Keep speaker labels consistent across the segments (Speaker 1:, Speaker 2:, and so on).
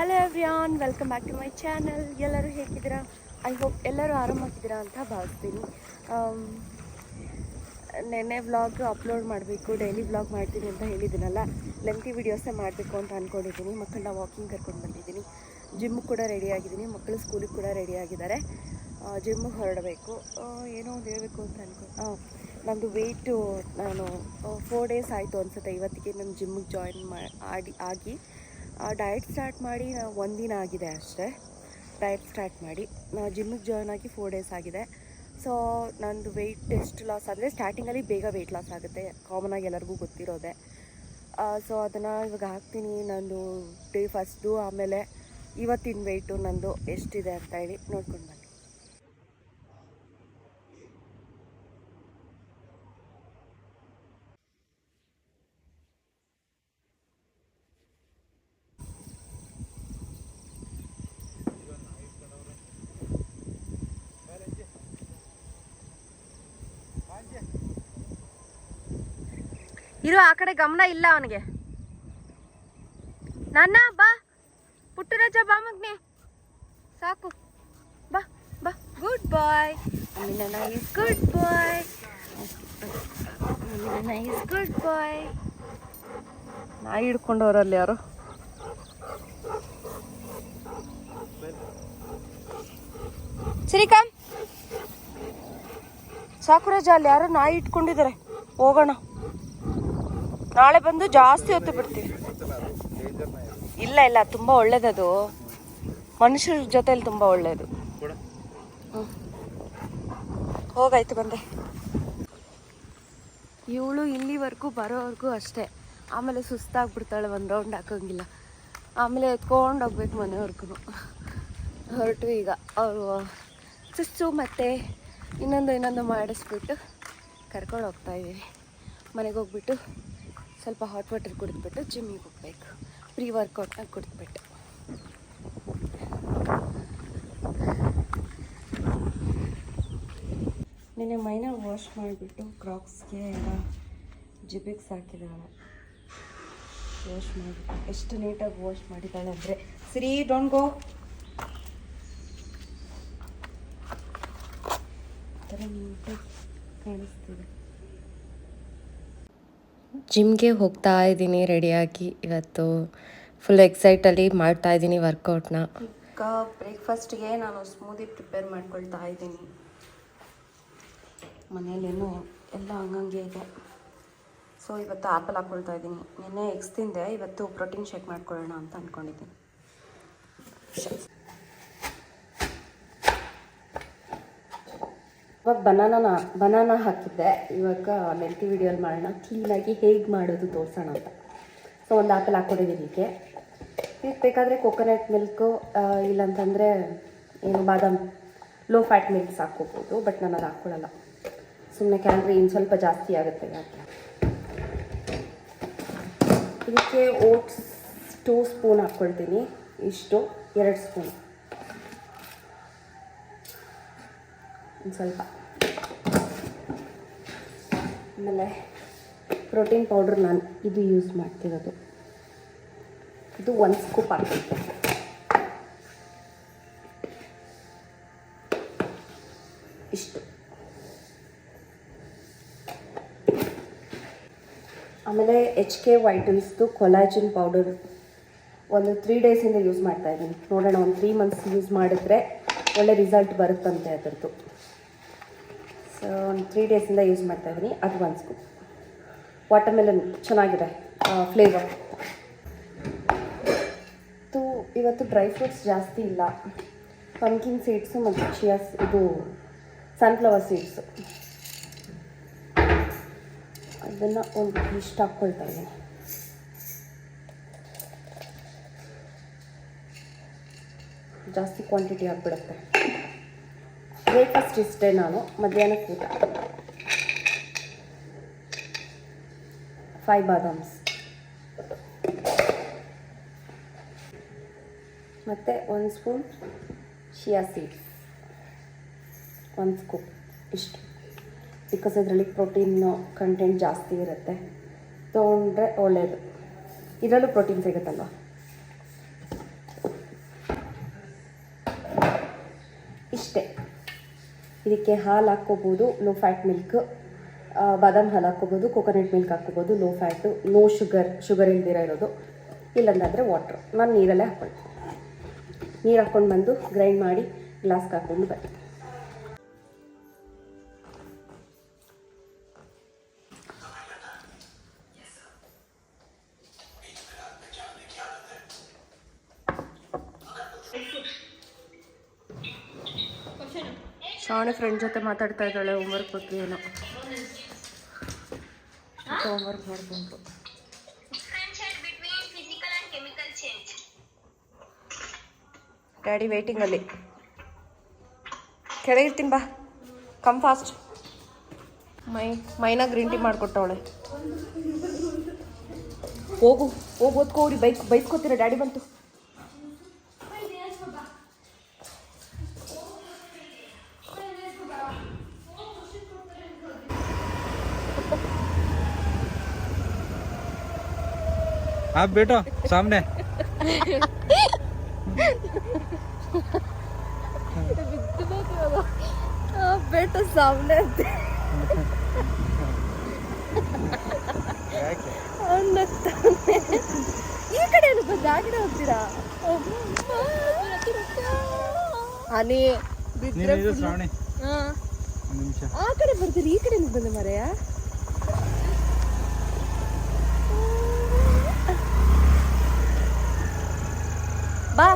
Speaker 1: Hello everyone welcome back to my channel ಎಲ್ಲರೂ ಹೇಗಿದ್ದೀರಾ? I hope ಎಲ್ಲರೂ ಆರಾಮಾಗಿದ್ದೀರಾ ಅಂತ ಭಾವಿಸ್ತೀನಿ. ಆಮ್, ನೆನ್ನೆ ವ್ಲಾಗ್ ಅಪ್ಲೋಡ್ ಮಾಡಬೇಕು ಡೈಲಿ ವ್ಲಾಗ್ ಮಾಡ್ತೀನಿ ಅಂತ ಹೇಳಿದ್ದೀನಲ್ಲ. ಲೆಂತಿ ವೀಡಿಯೋಸೇ ಮಾಡಬೇಕು ಅಂತ ಅಂದ್ಕೊಂಡಿದ್ದೀನಿ ಮಕ್ಕಳನ್ನ ವಾಕಿಂಗ್ ಕರ್ಕೊಂಡು ಬಂದಿದ್ದೀನಿ. ಜಿಮ್ಗೆ ಕೂಡ ರೆಡಿ ಆಗಿದ್ದೀನಿ. ಮಕ್ಕಳು ಸ್ಕೂಲಿಗೆ ಕೂಡ ರೆಡಿ ಆಗಿದ್ದಾರೆ. ಜಿಮ್ಮಿಗೆ ಹೊರಡಬೇಕು. ಏನೋ ಒಂದು ಹೇಳಬೇಕು ಅಂತ ಅನ್ಕೊ ನಮ್ಮದು ವೆಯ್ಟು ನಾನು ಫೋರ್ ಡೇಸ್ ಆಯಿತು ಅನ್ಸುತ್ತೆ. ಇವತ್ತಿಗೆ ನಮ್ಮ ಜಿಮ್ಮಿಗೆ ಜಾಯಿನ್ ಮಾಡಿ ಆಗಿ. ಡಯಟ್ ಸ್ಟಾರ್ಟ್ ಮಾಡಿ ನಾವು ಒಂದಿನ ಆಗಿದೆ ಅಷ್ಟೇ. ಡಯಟ್ ಸ್ಟಾರ್ಟ್ ಮಾಡಿ. ನಾ ಜಿಮ್ಮಿಗೆ ಜಾಯ್ನ್ ಆಗಿ ಫೋರ್ ಡೇಸ್ ಆಗಿದೆ. ಸೊ ನಂದು ವೆಯ್ಟ್ ಎಷ್ಟು ಲಾಸ್ ಆದರೆ ಸ್ಟಾರ್ಟಿಂಗಲ್ಲಿ ಬೇಗ ವೆಯ್ಟ್ ಲಾಸ್ ಆಗುತ್ತೆ. ಕಾಮನ್ ಆಗಿ ಎಲ್ಲರಿಗೂ ಗೊತ್ತಿರೋದೆ. ಸೊ ಅದನ್ನು ಇವಾಗ ಹಾಕ್ತೀನಿ. ನಂದು ಡೇ ಫಸ್ಟು ಆಮೇಲೆ ಇವತ್ತಿನ ವೆಯ್ಟು ನಂದು ಎಷ್ಟಿದೆ ಅಂತ ಹೇಳಿ ನೋಡ್ಕೊಂಡು ಬನ್ನಿ. ಇರು ಆ ಕಡೆ ಗಮನ ಇಲ್ಲ ಅವನಿಗೆ. ನನ್ನ ಬಾ. ಪುಟ್ಟರಾಜ ಬಾ ಮಗ್ನೆ. ಸಾಕು. ಬಾ ಬಾ. ಗುಡ್ ಬಾಯ್ ನನ್ನ ಇಸ್ ಗುಡ್ ಬಾಯ್ ನನ್ನ ಇಸ್ ಗುಡ್ ಬಾಯ್ ನಾಯಿ ಹಿಡ್ಕೊಂಡವ್ರಲ್ಲಿ ಯಾರು? ಸರಿ ಕಮ್ ಸಾಕು ರಜಾ ಅಲ್ಲಿ ಯಾರೋ ನಾಯಿ ಇಟ್ಕೊಂಡಿದ್ದಾರೆ. ಹೋಗೋಣ. ನಾಳೆ ಬಂದು ಜಾಸ್ತಿ ಹೊತ್ತು ಬಿಡ್ತೀವಿ. ಇಲ್ಲ ಇಲ್ಲ, ತುಂಬಾ ಒಳ್ಳೇದದು. ಮನುಷ್ಯರ ಜೊತೆಲಿ ತುಂಬಾ ಒಳ್ಳೇದು. ಹ್ಮ್. ಹೋಗಾಯ್ತು, ಬಂದೆ. ಇವಳು ಇಲ್ಲಿವರೆಗೂ ಬರೋವರೆಗೂ ಅಷ್ಟೇ. ಆಮೇಲೆ ಸುಸ್ತಾಗ್ಬಿಡ್ತಾಳೆ, ಒಂದು ರೌಂಡ್ ಹಾಕೋಂಗಿಲ್ಲ. ಆಮೇಲೆ ಎತ್ಕೊಂಡು ಹೋಗ್ಬೇಕು ಮನೆವರೆಗೂ ಹೊರಟು ಈಗ ಅವರು ಸುಸ್ತು ಮತ್ತು ಇನ್ನೊಂದು ಇನ್ನೊಂದು ಮಾಡಿಸ್ಬಿಟ್ಟು ಕರ್ಕೊಂಡು ಹೋಗ್ತಾ ಇದ್ದೀವಿ. ಮನೆಗೆ ಹೋಗ್ಬಿಟ್ಟು ಸ್ವಲ್ಪ ಹಾಟ್ ವಾಟರ್ ಕುಡಿದ್ಬಿಟ್ಟು ಜಿಮ್ಮಿಗೆ ಹೋಗ್ಬೇಕು. ಪ್ರೀ ವರ್ಕೌಟ್ನ ಕುಡಿದ್ಬಿಟ್ಟು. ನಿನ್ನೆ ಮೈನ ವಾಶ್ ಮಾಡಿಬಿಟ್ಟು ಕ್ರಾಕ್ಸ್ಗೆ ಎಲ್ಲ ಜಿಬಿಗೆ ಸಾಕಿದ್ದಾಳೆ ವಾಶ್ ಮಾಡಿಬಿಟ್ಟು ಎಷ್ಟು ನೀಟಾಗಿ ವಾಶ್ ಮಾಡಿದ್ದಾಳೆ ಅಂದರೆ ಸರಿ ಡೋಂಟ್ ಗೋ ಥರ ನೀಟಾಗಿ ಕಾಣಿಸ್ತಿದೆ. ಜಿಮ್ಗೆ ಹೋಗ್ತಾ ಇದ್ದೀನಿ ರೆಡಿಯಾಗಿ. ಇವತ್ತು ಫುಲ್ ಎಕ್ಸೈಟಲ್ಲಿ ಮಾಡ್ತಾ ಇದ್ದೀನಿ ವರ್ಕೌಟ್ನ ಬ್ರೇಕ್ಫಾಸ್ಟ್ಗೆ ನಾನು ಸ್ಮೂದಿ ಪ್ರಿಪೇರ್ ಮಾಡ್ಕೊಳ್ತಾ ಇದ್ದೀನಿ. ಮನೇಲೇನು ಎಲ್ಲ ಹಂಗಂಗೆ ಇದೆ. ಸೊ ಇವತ್ತು ಆ್ಯಪಲ್ ಹಾಕ್ಕೊಳ್ತಾ ಇದ್ದೀನಿ. ನಿನ್ನೆ ಎಕ್ಸ್ ತಿಂದೆ, ಇವತ್ತು ಪ್ರೋಟೀನ್ ಶೇಕ್ ಮಾಡ್ಕೊಳ್ಳೋಣ ಅಂತ ಅಂದ್ಕೊಂಡಿದ್ದೀನಿ ಇವಾಗ ಬನಾನ ಬನಾನ ಹಾಕಿದ್ದೆ. ಇವಾಗ ಮೆಲ್ಟಿ ವಿಡಿಯೋಲಿ ಮಾಡೋಣ. ಕ್ಲೀನಾಗಿ ಹೇಗೆ ಮಾಡೋದು ತೋರಿಸೋಣ ಅಂತ. ಸೊ ಒಂದು ಆ್ಯಪಲ್ ಹಾಕ್ಕೊಂಡಿದ್ದೀನಿ ಇದಕ್ಕೆ. ಇದಕ್ಕೆ ಬೇಕಾದರೆ ಕೊಕೊನಟ್ ಮಿಲ್ಕು ಇಲ್ಲಾಂತಂದರೆ ಏನು ಬಾದಾಮ್ ಲೋ ಫ್ಯಾಟ್ ಮಿಲ್ಕ್ಸ್ ಹಾಕ್ಕೋಬೋದು ಬಟ್ ನಾನು ಅದು ಹಾಕ್ಕೊಳ್ಳಲ್ಲ ಸುಮ್ಮನೆ ಕ್ಯಾಲ್ರಿ ಇನ್ನು ಸ್ವಲ್ಪ ಜಾಸ್ತಿ ಆಗುತ್ತೆ ಯಾಕೆ? ಇದಕ್ಕೆ ಓಟ್ಸ್ ಟೂ ಸ್ಪೂನ್ ಹಾಕ್ಕೊಳ್ತೀನಿ. ಇಷ್ಟು, ಎರಡು ಸ್ಪೂನ್ ಒಂದು ಸ್ವಲ್ಪ. ಆಮೇಲೆ ಪ್ರೋಟೀನ್ ಪೌಡ್ರ್ ನಾನು ಇದು ಯೂಸ್ ಮಾಡ್ತಿರೋದು. ಇದು ಒಂದು ಸ್ಕೂಪ್ ಹಾಕ್ಬೇಕು. ಇಷ್ಟು. ಆಮೇಲೆ ಎಚ್ ಕೆ ವೈಟಲ್ಸ್ದು ಕೊಲಾಜಿನ್ ಪೌಡರ್ ಒಂದು ತ್ರೀ ಡೇಸಿಂದ ಯೂಸ್ ಮಾಡ್ತಾ ಇದ್ದೀನಿ. ನೋಡೋಣ, ಒಂದು ತ್ರೀ ಮಂತ್ಸ್ ಯೂಸ್ ಮಾಡಿದ್ರೆ ಒಳ್ಳೆ ರಿಸಲ್ಟ್ ಬರುತ್ತಂತೆ ಅದರದ್ದು. ಸೊ ಒಂದು ತ್ರೀ ಡೇಸಿಂದ ಯೂಸ್ ಮಾಡ್ತಾ ಇದ್ದೀನಿ. ಅದು ಒಂದು ಸ್ಕೂಪ್ ವಾಟರ್ಮೆಲನ್ ಚೆನ್ನಾಗಿದೆ ಫ್ಲೇವರ್ ತು ಇವತ್ತು ಡ್ರೈ ಫ್ರೂಟ್ಸ್ ಜಾಸ್ತಿ ಇಲ್ಲ. ಪಂಕಿನ್ ಸೀಡ್ಸು ಮತ್ತು ಚಿಯಾಸ್ ಇದು ಸನ್ಫ್ಲವರ್ ಸೀಡ್ಸು ಅದನ್ನು ಒಂದು ಇಷ್ಟು ಹಾಕ್ಕೊಳ್ತಾ ಇದ್ದೀನಿ. ಜಾಸ್ತಿ ಕ್ವಾಂಟಿಟಿ ಆಗಿಬಿಡುತ್ತೆ. ಬ್ರೇಕ್ಫಾಸ್ಟ್ ಇಷ್ಟೇ ನಾನು ಮಧ್ಯಾಹ್ನಕ್ಕೆ ಊಟ. ಫೈವ್ ಬಾದಾಮ್ಸ್ ಮತ್ತು ಒಂದು ಸ್ಪೂನ್ ಶಿಯಾ ಸೀಡ್ಸ್ ಒಂದು ಸ್ಕೂಪ್ ಇಷ್ಟು. ಬಿಕಾಸ್ ಇದರಲ್ಲಿ ಪ್ರೋಟೀನ್ ಕಂಟೆಂಟ್ ಜಾಸ್ತಿ ಇರುತ್ತೆ. ತೊಗೊಂಡ್ರೆ ಒಳ್ಳೆಯದು ಇದರಲ್ಲೂ ಪ್ರೋಟೀನ್ ಸಿಗುತ್ತಲ್ವ? ಇಷ್ಟೇ ಇದಕ್ಕೆ ಹಾಲು ಹಾಕ್ಕೋಬೋದು ಲೋ ಫ್ಯಾಟ್ ಮಿಲ್ಕ್ ಬಾದಾಮ್ ಹಾಲು ಹಾಕ್ಕೋಬೋದು ಕೋಕೋನಟ್ ಮಿಲ್ಕ್ ಹಾಕ್ಕೋಬೋದು low fat no sugar sugar ಇಲ್ದಿರ ಇರೋದು. ಇಲ್ಲಂದಾದರೆ ವಾಟ್ರ್ ನಾನು ನೀರಲ್ಲೇ ಹಾಕ್ಕೊಳ್ತೀನಿ. ನೀರು ಹಾಕ್ಕೊಂಡು ಬಂದು ಗ್ರೈಂಡ್ ಮಾಡಿ ಗ್ಲಾಸ್ಗೆ ಹಾಕ್ಕೊಂಡು ಬರ್ತೀನಿ. ಶಾಣೆ ಫ್ರೆಂಡ್ ಜೊತೆ ಮಾತಾಡ್ತಾ ಇದ್ದಾಳೆ ಹೋಮ್ವರ್ಕ್ ಬಗ್ಗೆ ಏನೋ. ಹೋಮ್ವರ್ಕ್ ಮಾಡ್ಕೊಂಡು. ಡ್ಯಾಡಿ ವೇಟಿಂಗಲ್ಲಿ ಕೆಳಗಿರ್ತೀನಿ ಬಾ. Come fast my, Myna green tea ಮಾಡಿಕೊಟ್ಟವಳೆ. ಹೋಗು, ಹೋಗಿ ಓದ್ಕೋರಿ ಬೈಕ್ ಬೈಸ್ಕೋತೀರ ಡ್ಯಾಡಿ ಬಂತು.
Speaker 2: आप बैठो सामने
Speaker 1: ಬೇಟ ಸಾಮನೆ ಅಂತೆ ಅವ್ನ್ ನಗ್ತಾನೆ. ಈ ಕಡೆ ಏನು ಬಂದು ಆ ಕಡೆ ಹೋಗ್ತೀರಾ ಹನಿ ಬಿದ್ರೆ
Speaker 2: ನೀನು ಇದು ಶ್ರಾವಣಿ
Speaker 1: ಹಾ.
Speaker 2: ಒಂದು ನಿಮಿಷ
Speaker 1: ಆ ಕಡೆ ಬರ್ತೀರಿ ಈ ಕಡೆ ಬಂದೆ ಮರೆಯ ಬಾ.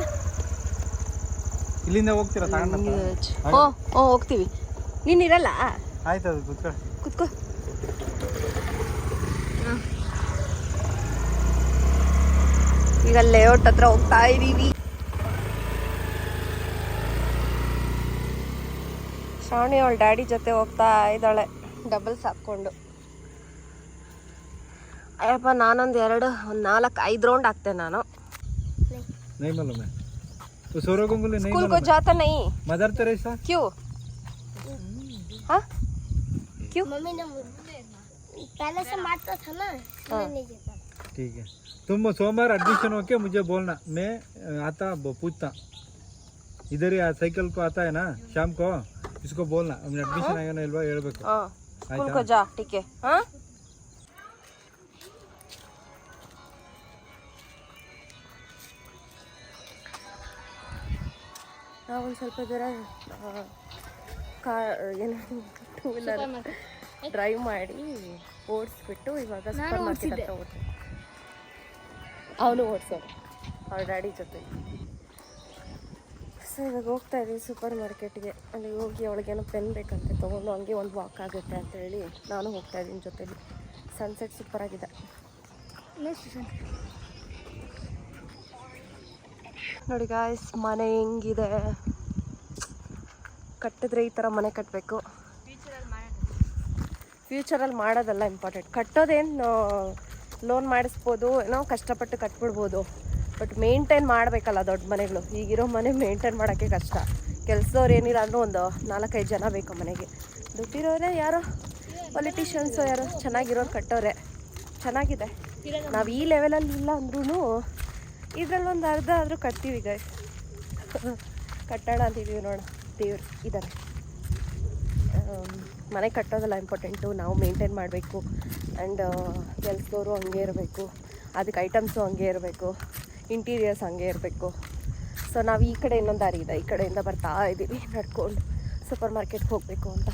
Speaker 2: ಇಲ್ಲಿಂದ ಹೋಗ್ತೀರಾ ತಗೊಂಡ
Speaker 1: ಓ ಓ ಹೋಗ್ತೀವಿ. ನೀನ್ ಇರಲ್ಲ?
Speaker 2: ಆಯ್ತು ಅದು
Speaker 1: ಕುತ್ಕೋ. ಈಗ ಲೇಔಟ್ ಹತ್ರ ಹೋಗ್ತಾ ಇದೀವಿ. ಶ್ರಾವಣಿ ಅವಳ ಡ್ಯಾಡಿ ಜೊತೆ ಹೋಗ್ತಾ ಇದ್ದಾಳೆ. ಡಬಲ್ಸ್ ಹಾಕ್ಕೊಂಡು. ಅಯ್ಯಪ್ಪ ನಾನೊಂದು ಎರಡು ಒಂದು ನಾಲ್ಕು ಐದು ರೌಂಡ್ ಹಾಕ್ತೆ ನಾನು.
Speaker 2: नहीं मालूम है तो सौरव गंगुली नहीं
Speaker 1: स्कूल को
Speaker 2: मालूम है?
Speaker 1: जाता नहीं
Speaker 2: मदर तेरेसा
Speaker 1: क्यों हाँ क्यों
Speaker 3: मम्मी ने पहले से मारता था ना
Speaker 1: हाँ।
Speaker 3: नहीं जाता
Speaker 2: ठीक है तुम सोमवार एडमिशन होके मुझे बोलना मैं अ, आता ब- पूछता इधर ही आ- साइकिल को आता है ना शाम को इसको बोलना एडमिशन आएगा ना इल्वा ಹೇಳ್ಬೇಕು
Speaker 1: हाँ स्कूल को जा ठीक ಒಂದು ಸ್ವಲ್ಪ ದೂರ ಕಾರ್ ಏನು ಟೂ ವೀಲರ್ ಡ್ರೈವ್ ಮಾಡಿ ಓಡಿಸ್ಬಿಟ್ಟು ಇವಾಗ ಸೂಪರ್ ಮಾರ್ಕೆಟ್ ಹತ್ರ ಹೋಗ್ತೀವಿ ಅವನು ಓಡಿಸೋರು ಅವ್ರ ಡ್ಯಾಡಿ ಜೊತೆ. ಸೊ ಇವಾಗ ಹೋಗ್ತಾ ಇದ್ದೀವಿ ಸೂಪರ್ ಮಾರ್ಕೆಟ್ಗೆ ಅಲ್ಲಿ ಹೋಗಿ ಅವಳಿಗೇನೋ ಪೆನ್ ಬೇಕಂತೆ ತೊಗೊಂಡು ಹಂಗೆ ಒಂದು ವಾಕ್ ಆಗುತ್ತೆ ಅಂತ ಹೇಳಿ ನಾನು ಹೋಗ್ತಾ ಇದ್ದೀನಿ ಜೊತೆಲಿ. ಸನ್ಸೆಟ್ ಸೂಪರ್ ಆಗಿದೆ ನೋಡಿ ಗಾಯ್ಸ್ ಮನೆ ಹೆಂಗಿದೆ? ಕಟ್ಟಿದ್ರೆ ಈ ಥರ ಮನೆ ಕಟ್ಟಬೇಕು ಫ್ಯೂಚರಲ್ಲಿ ಮಾಡೋದಲ್ಲ ಇಂಪಾರ್ಟೆಂಟ್ ಕಟ್ಟೋದೇನು ಲೋನ್ ಮಾಡಿಸ್ಬೋದು, ಏನೋ ಕಷ್ಟಪಟ್ಟು ಕಟ್ಬಿಡ್ಬೋದು. ಬಟ್ ಮೇಂಟೈನ್ ಮಾಡಬೇಕಲ್ಲ ದೊಡ್ಡ ಮನೆಗಳು. ಈಗಿರೋ ಮನೆ ಮೇಂಟೈನ್ ಮಾಡೋಕ್ಕೆ ಕಷ್ಟ. ಕೆಲಸದವ್ರು ಏನಿಲ್ಲ ಅಂದರೂ ಒಂದು ನಾಲ್ಕೈದು ಜನ ಬೇಕು ಮನೆಗೆ. ದುಡ್ಡಿರೋರೆ ಯಾರೋ? ಪೊಲಿಟಿಷಿಯನ್ಸು ಯಾರೋ? ಚೆನ್ನಾಗಿರೋರು ಕಟ್ಟೋರೆ. ಚೆನ್ನಾಗಿದೆ. ನಾವು ಈ ಲೆವೆಲಲ್ಲಿ ಇಲ್ಲ ಅಂದ್ರೂ ಇದ್ರಲ್ಲಿ ಒಂದು ಅರ್ಧ ಆದರೂ ಕಟ್ತೀವಿ ಗೈಸ್ ಕಟ್ಟೋಣ ಅಂತಿದ್ದೀವಿ ನೋಡ. ದೇವ್ರು ಇದ್ದಾರೆ ಮನೆ ಕಟ್ಟೋದಲ್ಲ ಇಂಪಾರ್ಟೆಂಟು ನಾವು ಮೇಂಟೈನ್ ಮಾಡಬೇಕು. ಆ್ಯಂಡ್ ಕೆಲಸದವರು ಹಂಗೆ ಇರಬೇಕು. ಅದಕ್ಕೆ ಐಟಮ್ಸು ಹಂಗೆ ಇರಬೇಕು. ಇಂಟೀರಿಯರ್ಸ್ ಹಂಗೆ ಇರಬೇಕು. ಸೊ ನಾವು ಈ ಕಡೆ ಇನ್ನೊಂದು ದಾರಿ ಇದೆ. ಈ ಕಡೆಯಿಂದ ಬರ್ತಾ ಇದ್ದೀವಿ ನಡ್ಕೊಂಡು ಸೂಪರ್ ಮಾರ್ಕೆಟ್ಗೆ ಹೋಗಬೇಕು ಅಂತ.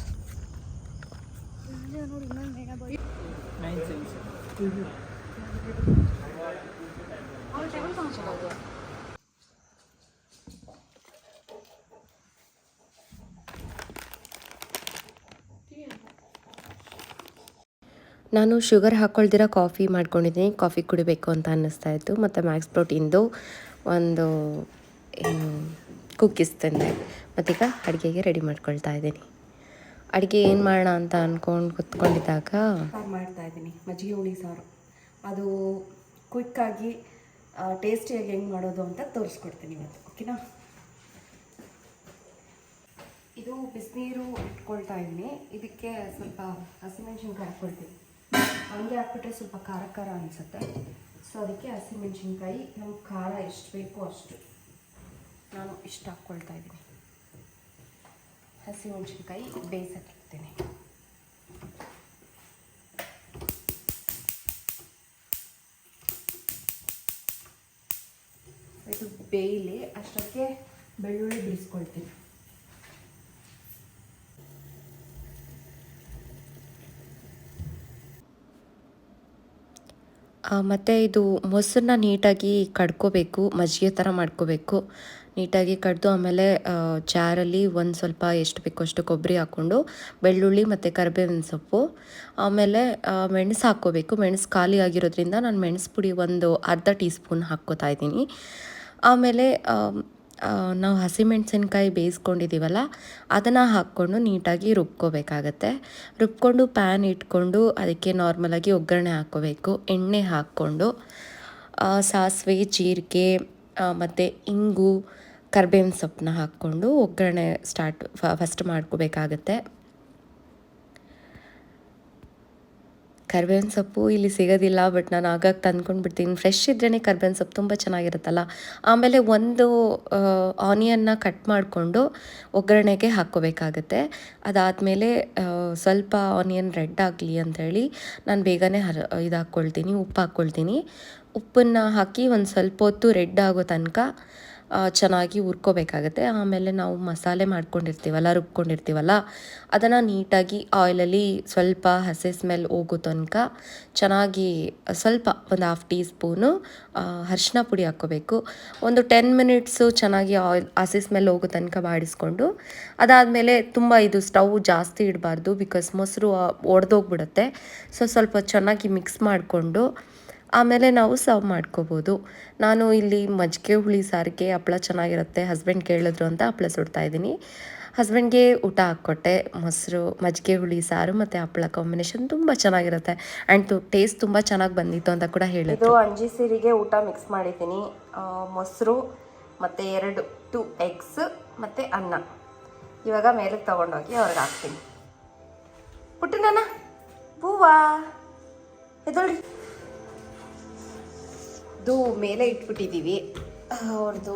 Speaker 4: ನಾನು ಶುಗರ್ ಹಾಕ್ಕೊಳ್ದಿರ ಕಾಫಿ ಮಾಡ್ಕೊಂಡಿದ್ದೀನಿ. ಕಾಫಿ ಕುಡಿಬೇಕು ಅಂತ ಅನ್ನಿಸ್ತಾ ಇತ್ತು. ಮತ್ತು ಮ್ಯಾಕ್ಸ್ ಪ್ರೋಟೀನ್ದು ಒಂದು ಕುಕ್ಕೀಸ್ ತಿಂದೆ. ಮತ್ತೀಗ ಅಡುಗೆಗೆ ರೆಡಿ ಮಾಡ್ಕೊಳ್ತಾ ಇದ್ದೀನಿ. ಅಡುಗೆ ಏನು ಮಾಡೋಣ ಅಂತ ಅಂದ್ಕೊಂಡು ಕುತ್ಕೊಂಡಿದ್ದಾಗ
Speaker 1: ಮಾಡ್ತಾ ಇದ್ದೀನಿ. ಮಜ್ಜಿಗೆ ಹುಳಿ ಸಾರು. ಅದು ಕ್ವಿಕ್ಕಾಗಿ ಟೇಸ್ಟಿಯಾಗಿ ಹೆಂಗೆ ಮಾಡೋದು ಅಂತ ತೋರಿಸ್ಕೊಡ್ತೀನಿ ಇವತ್ತು. ಓಕೆನಾ? ಇದು ಬಿಸಿನೀರು ಇಟ್ಕೊಳ್ತಾ ಇದ್ದೀನಿ. ಇದಕ್ಕೆ ಸ್ವಲ್ಪ ಹಸಿಮೆಣ್ಸಿನ್ಕಾಯಿ ಹಾಕ್ಕೊಳ್ತೀನಿ. ಹಂಗೆ ಹಾಕ್ಬಿಟ್ರೆ ಸ್ವಲ್ಪ ಖಾರ ಖಾರ ಅನಿಸುತ್ತೆ. ಸೊ ಅದಕ್ಕೆ ಹಸಿಮೆಣ್ಸಿನ್ಕಾಯಿ ನಮ್ಗೆ ಖಾರ ಎಷ್ಟು ಬೇಕೋ ಅಷ್ಟು ನಾನು ಇಷ್ಟು ಹಾಕ್ಕೊಳ್ತಾ ಇದ್ದೀನಿ.
Speaker 4: ಹಸಿ ಮೆಣಸಿನ್ಕಾಯಿ ಬೇಯಿಸಕ್ಕಿಡ್ತೀನಿ. ಇದು ಬೇಯಲಿ ಅಷ್ಟಕ್ಕೆ ಬೆಳ್ಳುಳ್ಳಿ ಬಿಡಿಸ್ಕೊಳ್ತೀನಿ. ಮತ್ತು ಇದು ಮೊಸರನ್ನ ನೀಟಾಗಿ ಕಡ್ಕೋಬೇಕು, ಮಜ್ಜಿಗೆ ಥರ ಮಾಡ್ಕೋಬೇಕು. ನೀಟಾಗಿ ಕಡ್ದು ಆಮೇಲೆ ಚಾರಲ್ಲಿ ಒಂದು ಸ್ವಲ್ಪ ಎಷ್ಟು ಬೇಕೋ ಅಷ್ಟು ಕೊಬ್ಬರಿ ಹಾಕ್ಕೊಂಡು, ಬೆಳ್ಳುಳ್ಳಿ ಮತ್ತು ಕರಿಬೇವಿನ ಸೊಪ್ಪು, ಆಮೇಲೆ ಮೆಣಸು ಹಾಕ್ಕೋಬೇಕು. ಮೆಣಸು ಖಾಲಿ ಆಗಿರೋದ್ರಿಂದ ನಾನು ಮೆಣಸು ಪುಡಿ ಒಂದು ಅರ್ಧ ಟೀ ಸ್ಪೂನ್ ಹಾಕ್ಕೋತಾ ಇದ್ದೀನಿ. ಆಮೇಲೆ ನಾವು ಹಸಿಮೆಣಸಿನ್ಕಾಯಿ ಬೇಯಿಸ್ಕೊಂಡಿದ್ದೀವಲ್ಲ, ಅದನ್ನು ಹಾಕ್ಕೊಂಡು ನೀಟಾಗಿ ರುಬ್ಕೋಬೇಕಾಗತ್ತೆ. ರುಬ್ಕೊಂಡು ಪ್ಯಾನ್ ಇಟ್ಕೊಂಡು ಅದಕ್ಕೆ ನಾರ್ಮಲಾಗಿ ಒಗ್ಗರಣೆ ಹಾಕ್ಕೋಬೇಕು. ಎಣ್ಣೆ ಹಾಕ್ಕೊಂಡು ಸಾಸಿವೆ, ಜೀರಿಗೆ ಮತ್ತು ಇಂಗು, ಕರ್ಬೇವಿನ ಸೊಪ್ಪನ್ನ ಹಾಕ್ಕೊಂಡು ಒಗ್ಗರಣೆ ಸ್ಟಾರ್ಟ್ ಫಸ್ಟ್ ಮಾಡ್ಕೋಬೇಕಾಗತ್ತೆ. ಕರ್ಬೇವಿನ ಸೊಪ್ಪು ಇಲ್ಲಿ ಸಿಗೋದಿಲ್ಲ ಬಟ್ ನಾನು ಆಗಾಗ ತಂದ್ಕೊಂಡು ಬಿಡ್ತೀನಿ ಫ್ರೆಶ್ ಇದ್ರೇ ಕರ್ಬೇವಿನ ಸೊಪ್ಪು ತುಂಬ ಚೆನ್ನಾಗಿರುತ್ತಲ್ಲ? ಆಮೇಲೆ ಒಂದು ಆನಿಯನ್ನ ಕಟ್ ಮಾಡಿಕೊಂಡು ಒಗ್ಗರಣೆಗೆ ಹಾಕ್ಕೋಬೇಕಾಗತ್ತೆ. ಅದಾದಮೇಲೆ ಸ್ವಲ್ಪ ಆನಿಯನ್ ರೆಡ್ ಆಗಲಿ ಅಂಥೇಳಿ ನಾನು ಬೇಗನೆ ಹರ ಇದು ಹಾಕ್ಕೊಳ್ತೀನಿ ಉಪ್ಪು ಹಾಕ್ಕೊಳ್ತೀನಿ ಉಪ್ಪನ್ನು ಹಾಕಿ ಒಂದು ಸ್ವಲ್ಪ ಹೊತ್ತು ರೆಡ್ ಆಗೋ ತನಕ ಚೆನ್ನಾಗಿ ಹುರ್ಕೋಬೇಕಾಗತ್ತೆ. ಆಮೇಲೆ ನಾವು ಮಸಾಲೆ ಮಾಡ್ಕೊಂಡಿರ್ತೀವಲ್ಲ, ರುಬ್ಕೊಂಡಿರ್ತೀವಲ್ಲ, ಅದನ್ನು ನೀಟಾಗಿ ಆಯಿಲಲ್ಲಿ ಸ್ವಲ್ಪ ಹಸೆ ಸ್ಮೆಲ್ ಹೋಗೋ ತನಕ ಚೆನ್ನಾಗಿ, ಸ್ವಲ್ಪ ಒಂದು ಹಾಫ್ ಟೀ ಸ್ಪೂನು ಅರಿಶಿನ ಪುಡಿ ಹಾಕ್ಕೋಬೇಕು. ಒಂದು ಟೆನ್ ಮಿನಿಟ್ಸು ಚೆನ್ನಾಗಿ ಆಯಿಲ್ ಹಸಿ ಸ್ಮೆಲ್ ಹೋಗೋ ತನಕ ಬಾಡಿಸ್ಕೊಂಡು, ಅದಾದಮೇಲೆ ತುಂಬ ಇದು ಸ್ಟವ್ ಜಾಸ್ತಿ ಇಡಬಾರ್ದು ಬಿಕಾಸ್ ಮೊಸರು ಒಡೆದೋಗ್ಬಿಡುತ್ತೆ. ಸೊ ಸ್ವಲ್ಪ ಚೆನ್ನಾಗಿ ಮಿಕ್ಸ್ ಮಾಡಿಕೊಂಡು ಆಮೇಲೆ ನಾವು ಸರ್ವ್ ಮಾಡ್ಕೋಬೋದು. ನಾನು ಇಲ್ಲಿ ಮಜ್ಜಿಗೆ ಹುಳಿ ಸಾರಿಗೆ ಹಪ್ಪಳ ಚೆನ್ನಾಗಿರುತ್ತೆ ಹಸ್ಬೆಂಡ್ ಕೇಳಿದ್ರು ಅಂತ ಹಪ್ಪಳ ಸುಡ್ತಾ ಇದ್ದೀನಿ. ಹಸ್ಬೆಂಡ್ಗೆ ಊಟ ಹಾಕ್ಕೊಟ್ಟೆ, ಮೊಸರು, ಮಜ್ಜಿಗೆ ಹುಳಿ, ಸಾರು ಮತ್ತು ಹಪ್ಪಳ ಕಾಂಬಿನೇಷನ್ ತುಂಬ ಚೆನ್ನಾಗಿರುತ್ತೆ. ಆ್ಯಂಡ್ ಟೇಸ್ಟ್ ತುಂಬ ಚೆನ್ನಾಗಿ ಬಂದಿತ್ತು ಅಂತ ಕೂಡ ಹೇಳಿದ್ರು.
Speaker 1: ಅಂಜಿ ಸೀರಿಗೆ ಊಟ ಮಿಕ್ಸ್ ಮಾಡಿದ್ದೀನಿ. ಮೊಸರು ಮತ್ತು ಎರಡು ಟು ಎಗ್ಸ್ ಮತ್ತು ಅನ್ನ. ಇವಾಗ ಮೇಲಕ್ಕೆ ತೊಗೊಂಡೋಗಿ ಅವ್ರಿಗೆ ಹಾಕ್ತೀನಿ. ಪುಟ್ಟು ನಾನ ಹೂವಾ ಇದು ಮೇಲೆ ಇಟ್ಬಿಟ್ಟಿದ್ದೀವಿ. ಅವ್ರದ್ದು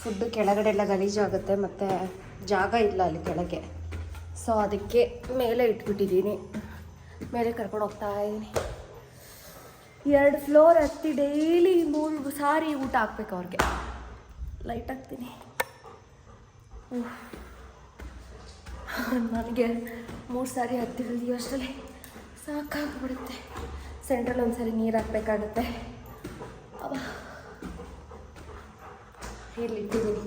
Speaker 1: ಫುಡ್ಡು ಕೆಳಗಡೆ ಎಲ್ಲ ಗಲೀಜಾಗುತ್ತೆ ಮತ್ತು ಜಾಗ ಇಲ್ಲ ಅಲ್ಲಿ ಕೆಳಗೆ. ಸೊ ಅದಕ್ಕೆ ಮೇಲೆ ಇಟ್ಬಿಟ್ಟಿದ್ದೀನಿ. ಮೇಲೆ ಕರ್ಕೊಂಡು ಹೋಗ್ತಾ ಇದ್ದೀನಿ. ಎರಡು ಫ್ಲೋರ್ ಹತ್ತಿ ಡೈಲಿ ಮೂರು ಸಾರಿ ಊಟ ಹಾಕ್ಬೇಕು ಅವ್ರಿಗೆ. ಲೈಟ್ ಹಾಕ್ತೀನಿ. ನನಗೆ ಮೂರು ಸಾರಿ ಹತ್ತಿರ ಅಷ್ಟರಲ್ಲಿ. ಸಾಕಾಗ್ಬಿಡುತ್ತೆ. ಸೆಂಟ್ರಲ್ಲಿ ಒಂದು ಸಾರಿ ನೀರು ಹಾಕ್ಬೇಕಾಗತ್ತೆ. ಇಲ್ಲಿ ಇಟ್ಟಿದ್ದೀನಿ.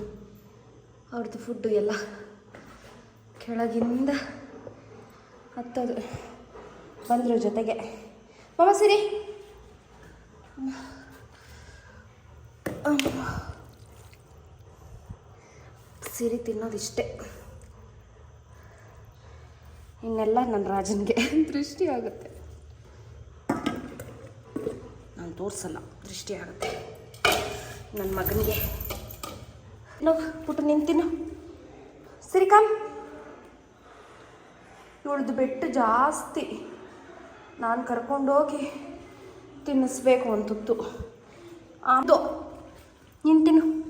Speaker 1: ಅವ್ರದ್ದು ಫುಡ್ಡು ಎಲ್ಲ ಕೆಳಗಿಂದ ಹತ್ತೋದು. ಬಂದರು ಜೊತೆಗೆ. ಮಾಮ ಸಿರಿ. ಸಿರಿ ತಿನ್ನೋದಿಷ್ಟೇ ಇನ್ನೆಲ್ಲ ನನ್ನ ರಾಜನಿಗೆ. ದೃಷ್ಟಿ ಆಗುತ್ತೆ. ನಾನು ತೋರಿಸಲ್ಲ ದೃಷ್ಟಿ ಆಗುತ್ತೆ. ನನ್ನ ಮಗನಿಗೆ. ನಾವು ಪುಟ್ಟು ನಿಂತಿನ ಸರಿ ಇವಳದು ಬೆಟ್ಟು ಜಾಸ್ತಿ. ನಾನು ಕರ್ಕೊಂಡೋಗಿ ತಿನ್ನಿಸ್ಬೇಕು ಅಂತದ್ದು. ಅದು ನಿಂತಿನು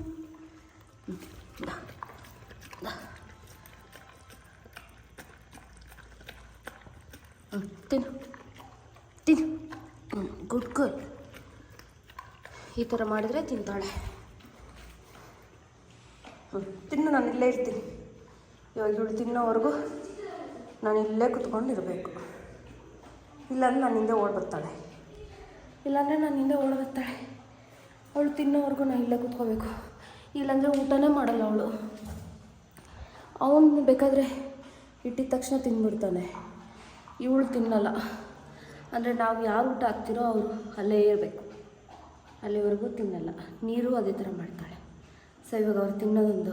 Speaker 1: ತಿನ್ನು. ತಿನ್ನು. ಗುಡ್ ಗುಡ್ ಈ ಥರ ಮಾಡಿದರೆ ತಿಂತಾಳೆ. ತಿನ್ನು, ನಾನು ಇಲ್ಲೇ ಇರ್ತೀನಿ. ಇವಾಗ ಇವಳು ತಿನ್ನೋವರೆಗೂ ನಾನು ಇಲ್ಲೇ ಕುತ್ಕೊಂಡಿರಬೇಕು. ಇಲ್ಲಾಂದ್ರೆ ನಾನು ಹಿಂದೆ ಓಡ್ಬರ್ತಾಳೆ ಇಲ್ಲಾಂದರೆ ನಾನು ಹಿಂದೆ ಓಡ್ಬರ್ತಾಳೆ ಅವಳು ತಿನ್ನೋವರೆಗೂ ನಾನು ಇಲ್ಲೇ ಕುತ್ಕೋಬೇಕು. ಇಲ್ಲಾಂದರೆ ಊಟನೇ ಮಾಡಲ್ಲ ಅವಳು. ಅವನು ಬೇಕಾದರೆ ಇಟ್ಟಿದ ತಕ್ಷಣ ತಿಂದ್ಬಿಡ್ತಾನೆ ಇವಳು ತಿನ್ನಲ್ಲ. ಅಂದರೆ ನಾವು ಯಾರು ಊಟ ಹಾಕ್ತಿರೋ ಅವರು ಅಲ್ಲೇ ಇರಬೇಕು. ಅಲ್ಲಿವರೆಗೂ ತಿನ್ನಲ್ಲ. ನೀರು ಅದೇ ಥರ ಮಾಡ್ತಾಳೆ. ಸೊ ಇವಾಗ ಅವ್ರು ತಿನ್ನೋದೊಂದು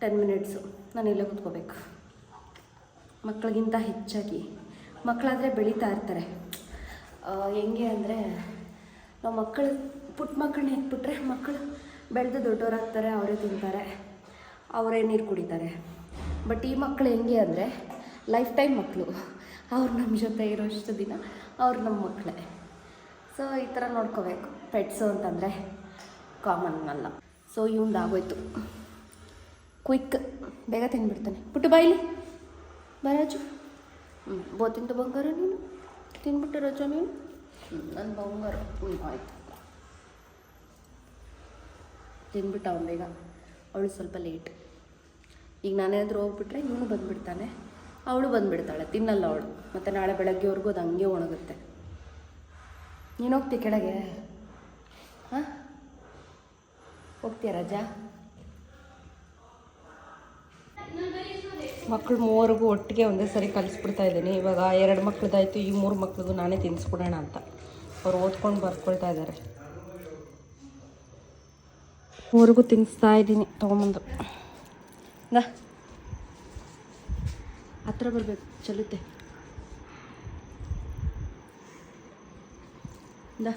Speaker 1: ಟೆನ್ ಮಿನಿಟ್ಸು ನಾನು ಇಲ್ಲೇ ಕುತ್ಕೋಬೇಕು. ಮಕ್ಕಳಿಗಿಂತ ಹೆಚ್ಚಾಗಿ ಮಕ್ಕಳಾದರೆ ಬೆಳೀತಾ ಇರ್ತಾರೆ. ಹೆಂಗೆ ಅಂದರೆ, ನಾವು ಮಕ್ಕಳು ಪುಟ್ಟ ಮಕ್ಕಳನ್ನ ಎತ್ಬಿಟ್ರೆ ಮಕ್ಕಳು ಬೆಳೆದು ದೊಡ್ಡವರಾಗ್ತಾರೆ ಅವರೇ ತಿಂತಾರೆ, ಅವರೇ ನೀರು ಕುಡಿತಾರೆ. ಬಟ್ ಈ ಮಕ್ಕಳು ಹೆಂಗೆ ಅಂದರೆ ಲೈಫ್ ಟೈಮ್ ಮಕ್ಕಳು ಅವ್ರು ನಮ್ಮ ಜೊತೆ ಇರೋಷ್ಟು ದಿನ ಅವ್ರು ನಮ್ಮ ಮಕ್ಕಳೇ ಸೊ ಈ ಥರ ನೋಡ್ಕೋಬೇಕು. ಪೆಟ್ಸು ಅಂತಂದರೆ ಕಾಮನ್ ಅಲ್ಲ. ಸೊ ಇವಂದು ಆಗೋಯ್ತು ಕ್ವಿಕ್ ಬೇಗ ತಿಂದುಬಿಡ್ತಾನೆ ಪುಟ್ಟು ಬಾಯಿಲಿ ಬರಾಜು ಹ್ಞೂ ಬೋ ತಿಂದು ಬಂಗಾರ ನೀನು. ತಿಂದ್ಬಿಟ್ಟು ರಜ ನೀನು. ನನ್ನ ಬಂಗಾರ. ಹ್ಞೂ ಆಯಿತು. ತಿಂದ್ಬಿಟ್ಟು ಅವನು ಬೇಗ. ಅವಳು ಸ್ವಲ್ಪ ಲೇಟ್ ಈಗ ನಾನೇನಾದರೂ ಹೋಗ್ಬಿಟ್ರೆ ಇವನು ಬಂದುಬಿಡ್ತಾನೆ. ಅವಳು ಬಂದುಬಿಡ್ತಾಳೆ. ತಿನ್ನಲ್ಲ ಅವಳು. ಮತ್ತು ನಾಳೆ ಬೆಳಗ್ಗೆವರೆಗೂ ಅದು ಹಂಗೆ ಒಣಗುತ್ತೆ. ನೀನು ಹೋಗ್ತಿ ಕೆಳಗೆ. ಹಾಂ? ಹೋಗ್ತೀಯ ರಜಾ? ಮಕ್ಕಳು ಮೂವರಿಗೂ ಒಟ್ಟಿಗೆ ಒಂದೇ ಸರಿ ಕಲಿಸ್ಬಿಡ್ತಾ ಇದ್ದೀನಿ. ಇವಾಗ ಎರಡು ಮಕ್ಳದ್ದಾಯ್ತು ಈ ಮೂರು ಮಕ್ಳಿಗೂ ನಾನೇ ತಿನ್ನಿಸ್ಬಿಡೋಣ ಅಂತ. ಅವ್ರು ಓದ್ಕೊಂಡು ಬರ್ಕೊಳ್ತಾ ಇದ್ದಾರೆ ಮೂರಿಗೂ ತಿನ್ನಿಸ್ತಾ ಇದ್ದೀನಿ, ತೊಗೊಂಬಂದು. ನಾ. ಹತ್ರ ಬರಬೇಕು ಚಲುತ್ತೆ ದಾ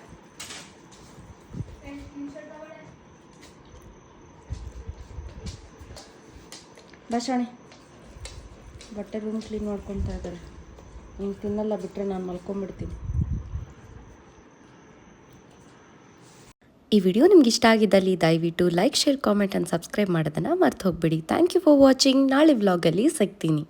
Speaker 1: ಬಸಾಣೆ ಬಟ್ಟೆ ರೂಮ್ ಕ್ಲೀನ್ ಮಾಡ್ಕೊತಾ ಇದ್ದಾರೆ. ನೀನು ತಿನ್ನಲ್ಲ ಬಿಟ್ಟರೆ ನಾನು ಮಲ್ಕೊಂಬಿಡ್ತೀನಿ.
Speaker 4: ಈ ವಿಡಿಯೋ ನಿಮ್ಗೆ ಇಷ್ಟ ಆಗಿದ್ದಲ್ಲಿ ದಯವಿಟ್ಟು like share comment and subscribe ಮಾಡೋದನ್ನು ಮರ್ತು ಹೋಗ್ಬಿಡಿ ಥ್ಯಾಂಕ್ ಯು ಫಾರ್ ವಾಚಿಂಗ್ ನಾಳೆ ವ್ಲಾಗಲ್ಲಿ ಸಿಗ್ತೀನಿ.